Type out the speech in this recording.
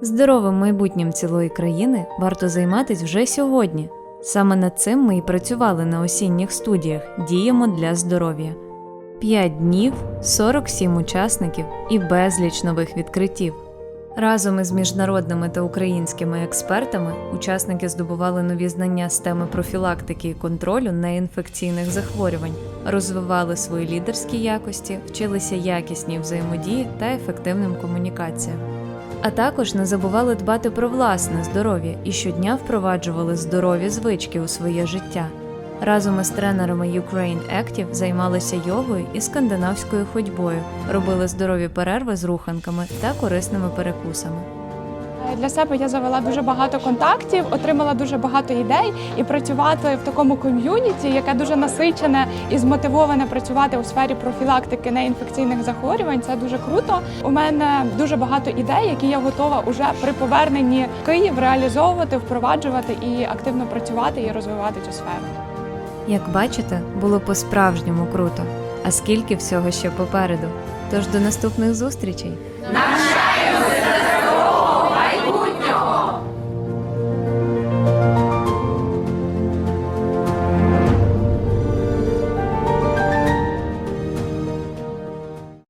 Здоровим майбутнім цілої країни варто займатись вже сьогодні. Саме над цим ми і працювали на осінніх студіях Діємо для здоров'я. 5 днів, 47 учасників і безліч нових відкриттів. Разом із міжнародними та українськими експертами учасники здобували нові знання з теми профілактики і контролю неінфекційних захворювань, розвивали свої лідерські якості, вчилися якісній взаємодії та ефективним комунікаціям. А також не забували дбати про власне здоров'я і щодня впроваджували здорові звички у своє життя. Разом із тренерами Ukraine Active займалися йогою і скандинавською ходьбою, робили здорові перерви з руханками та корисними перекусами. Для себе я завела дуже багато контактів, отримала дуже багато ідей і працювати в такому ком'юніті, яке дуже насичене і змотивоване працювати у сфері профілактики неінфекційних захворювань. Це дуже круто. У мене дуже багато ідей, які я готова уже при поверненні в Київ реалізовувати, впроваджувати і активно працювати і розвивати цю сферу. Як бачите, було по-справжньому круто. А скільки всього ще попереду. Тож до наступних зустрічей! Наш